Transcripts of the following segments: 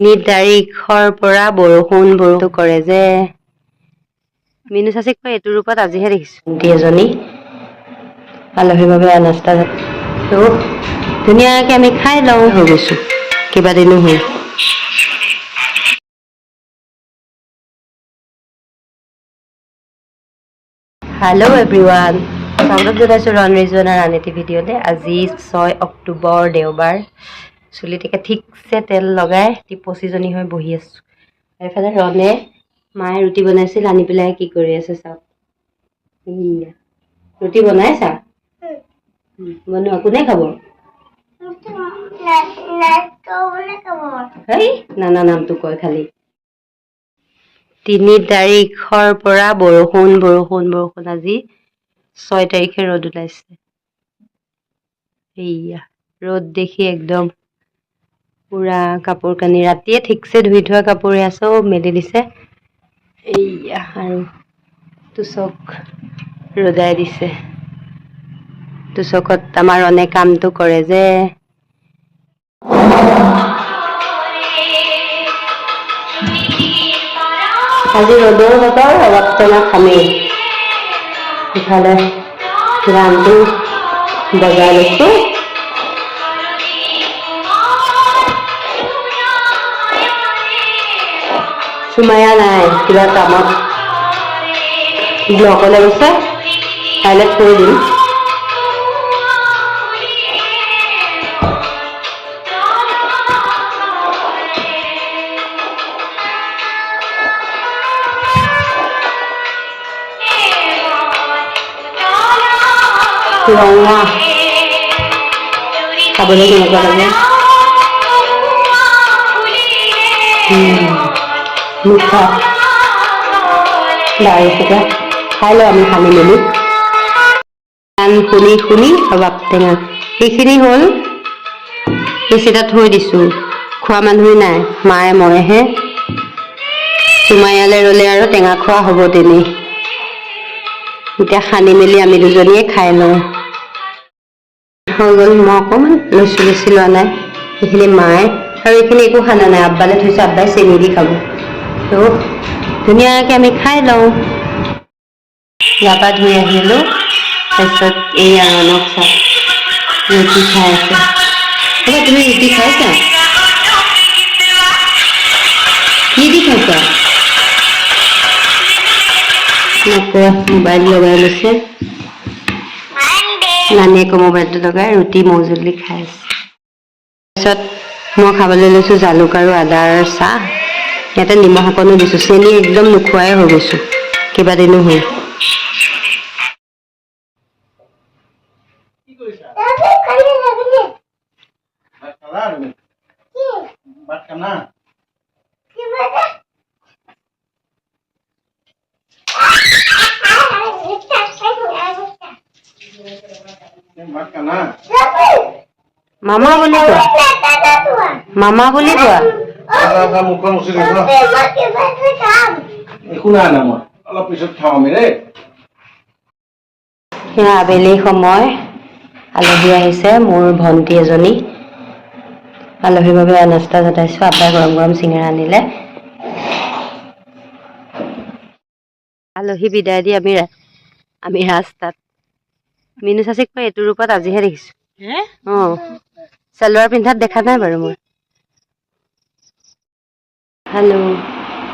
তিনি তাৰিখৰ পৰা বৰষুণ বৰষুণ কৰে যে। মিনু চাচিক মই এইটো ৰূপত আজিহে দেখিছোঁ। এজনী। আলহীৰ বাবে নাস্তা ত' ধুনীয়াকৈ আমি খাই লওঁ। হৈ গৈছোঁ। কেইবাদিনো হ'ল। হেল্ল' এভৰিৱান স্বাগতম জনাইছোঁ ৰণ ৰিজুৱানা ৰাণীতি ভিডিঅ'তে আজি ছয় অক্টোবৰ দেওবাৰ। চুলিটিকে ঠিকছে তেল লগাই টিপচিজনী হৈ বহি আছোঁ। এইফালে ৰনে মায়ে ৰুটি বনাইছিল, আনি পেলাই কি কৰি আছে চাওক। ৰুটি বনাইছা বনোৱা, কোনে খাব? নানা নামটো কয় খালি। তিনি তাৰিখৰ পৰা বৰষুণ বৰষুণ বৰষুণ। আজি ছয় তাৰিখে ৰ'দ ওলাইছে। এইয়া, ৰ'দ দেখি একদম পুৰা কাপোৰ কানি ৰাতিয়ে ঠিকছে ধুই থোৱা কাপোৰ এয়া চব মেলি দিছে। এইয়া আৰু তুচক ৰ'দাই দিছে। তুচকত আমাৰ ৰনে কামটো কৰে যে। আজি ৰ'দৰ বতৰ অলপ টেঙা খামেই ইফালে গানটো বজাই লৈছোঁ চুমায়া নাই কিবা কামত। ব্লকলৈ গৈছে কাইলৈ থৈ দিম। ৰঙা খাবলৈ কেনেকুৱা লাগে মিঠা বাৰু তেতিয়া খাই আমি সানি মেলি গান শুনি শুনি অবাব টেঙা এইখিনি হ'ল বেছিটা থৈ দিছোঁ খোৱা মানুহ নাই মায়ে মইহে চুমায়ালৈ ৰ'লে আৰু টেঙা খোৱা হ'ব তেনেই এতিয়া সানি মেলি আমি দুজনীয়ে খাই লওঁ হৈ গ'ল মই অকণমান লৈছোঁ বেছি লোৱা নাই সেইখিনি মায়ে আৰু এইখিনি একো খানা নাই আব্বালৈ থৈছোঁ আব্বাই চেনি দি খাব ত' ধুনীয়াকৈ আমি খাই লওঁ। গা পা ধুই আহিলোঁ। তাৰপিছত এই আৰণক চাওক ৰুটি খাই আছে। তুমি ৰুটি খাইছা? কি দি খাইছা? আকৌ মোবাইল লগাই লৈছে। নানীয়েকো মোবাইলটো লগাই ৰুটি মৌজুলি খাই আছে। তাৰপিছত মই খাবলৈ লৈছোঁ জালুক আৰু আদাৰ চাহ। ইয়াতে নিমখ অকণো দিছোঁ চেনি একদম নোখোৱাই হৈ গৈছোঁ কেইবাদিনো হ'ল মামা বুলি কোৱা মামা বুলি কোৱা আদা আদা মুখখন মুচি দিছ একো নাই না মই অলপ পিছত খাওঁ আমি দেই সেয়া আবেলি সময় আলহী আহিছে মোৰ ভণ্টি এজনী আলহীৰ বাবে নাস্তা জটাইছোঁ আব্বাই গৰম গৰম চিঙৰা আনিলে আলহী বিদায় দি আমি আমি ৰাস্তাত মিনু চাচিক মই এইটো ৰূপত আজিহে দেখিছোঁ অঁ চেলোৱাৰ পিন্ধাত দেখা নাই বাৰু মই হেল্ল'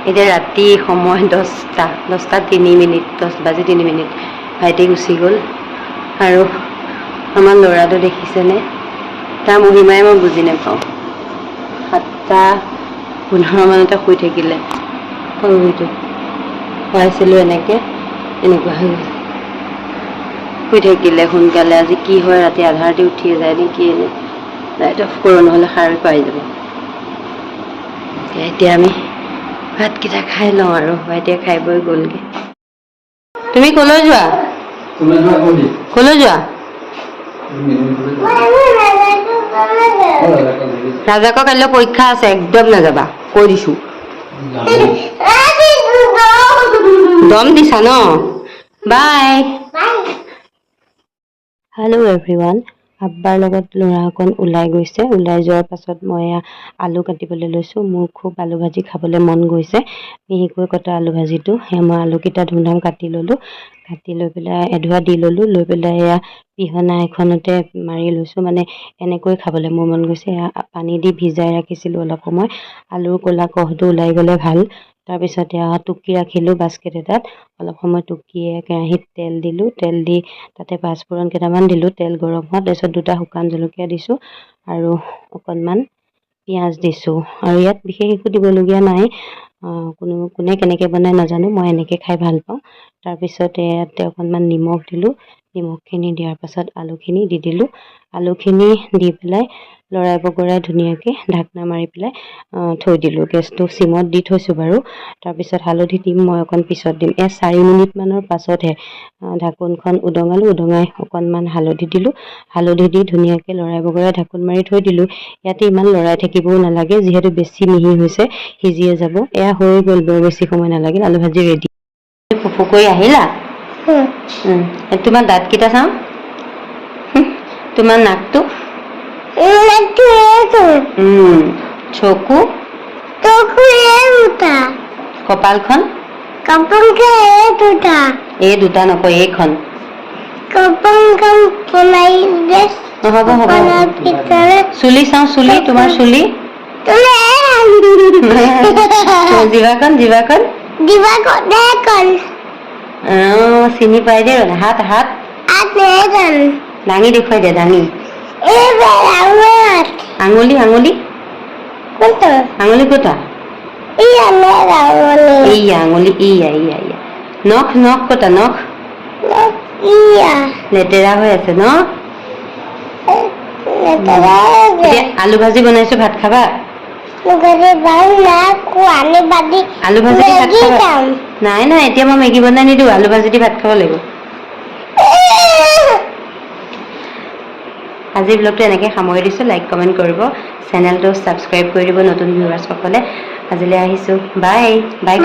এতিয়া ৰাতি সময় দহটা দহটা তিনি মিনিট দহ বাজি তিনি মিনিট ভাইটি গুচি গ'ল আৰু আমাৰ ল'ৰাটো দেখিছেনে তাৰ মহিমাই মই বুজি নাপাওঁ সাতটা পোন্ধৰ মানতে শুই থাকিলে সৰুটো খুৱাইছিলোঁ এনেকৈ এনেকুৱা হৈ গ'ল শুই থাকিলে সোনকালে আজি কি হয় ৰাতি আধাৰতে উঠিয়ে যায় নে কি লাইট অফ কৰোঁ নহ'লে সাৰ পাই যাব এতিয়া- এতিয়া আমি ভাতকেইটা খাই লওঁ আৰু ভাইটিয়ে খাই বৈ গ'লগৈ। তুমি ক'লৈ যোৱা? তুমি যোৱা ক'লি? ক'লৈ যোৱা? ৰাজাকৰ কাইলৈ পৰীক্ষা আছে একদম নাযাবা কৈ দিছোঁ। দম দিছা ন? বাই। হেল্ল' এভৰিৱান আব্বাৰ লগত ল'ৰা অকণ ওলাই গৈছে। ওলাই যোৱাৰ পাছত মই আলু কাটিবলৈ লৈছোঁ। মোৰ খুব আলু ভাজি খাবলৈ মন গৈছে। মিহিকৈ কটা আলু ভাজিটো। সেয়া মই আলুকেইটা ধুমধাম কাটি ল'লোঁ। কাটি লৈ পেলাই এডোৱা দি ল'লোঁ। লৈ পেলাই এয়া পিহনা এখনতে মাৰি লৈছোঁ। মানে এনেকৈ খাবলৈ মোৰ মন গৈছে। পানী দি ভিজাই ৰাখিছিলোঁ অলপ সময়। আলুৰ ক'লা কহটো ওলাই গ'লে ভাল। তাৰপিছত টুকি ৰাখিলোঁ বাস্কেট এটাত। অলপ সময় টুকিয়ে কেৰাহীত তেল দিলোঁ। তেল দি তাতে পাঁচফোৰণ কেইটামান দিলোঁ তেল গৰম হোৱা তাৰপিছত দুটা শুকান জলকীয়া দিছোঁ আৰু অকণমান পিঁয়াজ দিছোঁ। আৰু ইয়াত বিশেষ একো দিবলগীয়া নাই। কোনো কোনে কেনেকৈ বনাই নাজানো মই এনেকৈ খাই ভাল পাওঁ। তাৰপিছতে ইয়াতে অকণমান নিমখ দিলোঁ। নিমখখিনি দিয়াৰ পাছত আলুখিনি দি দিলোঁ। আলুখিনি দি পেলাই লৰাই বগৰাই ধুনীয়াকৈ ঢাকনা মাৰি পেলাই থৈ দিলোঁ। গেছটো চিমত দি থৈছোঁ বাৰু। তাৰপিছত হালধি দিম মই অকণ পিছত দিম। এয়া চাৰি মিনিটমানৰ পাছতহে ঢাকোনখন উদঙালোঁ উদঙাই অকণমান হালধি দিলোঁ। হালধি দি ধুনীয়াকৈ লৰাই বগৰাই ঢাকোন মাৰি থৈ দিলোঁ। ইয়াতে ইমান লৰাই থাকিবও নালাগে যিহেতু বেছি মিহি হৈছে সিজিয়ে যাব। এয়া হৈ গ'ল বৰ বেছি সময় নালাগিল। আলু ভাজি ৰেডি ফুফু কৰি আহিলা? উম, এই তোমাৰ দাঁতকেইটা চাওঁ? তোমাৰ নাকটো? চকু? কপালখন? এই দুটা। নকয় এইখন। অ, হ'ব হ'ব চুলি চাওঁ চুলি তোমাৰ চুলি? জিভাখন জিভাখন? অঁ চিনি পাই দে হাত হাত। দাঙি দেখুৱাই দে দাঙি আঙুলি আঙুলি। আঙুলি ক'তা? এইয়া আঙুলি। ইয়া ইয়া ইয়া নখ নখ ক'তা নখ? লেতেৰা হৈ আছে ন? আলু ভাজি বনাইছো ভাত খাবা? আলু ভাজি ভাত খাবা। নাই নাই এতিয়া মই মেগী বনাই নিদিওঁ আলু ভাজি দি ভাত খাব লাগিব। আজিৰ ব্লগটো এনেকৈ সামৰি দিছোঁ লাইক কমেণ্ট কৰিব। চেনেলটো ছাবস্ক্ৰাইব কৰি দিব নতুন ভিউৱাৰ্ছসকলে আজিলৈ আহিছোঁ। Bye bye.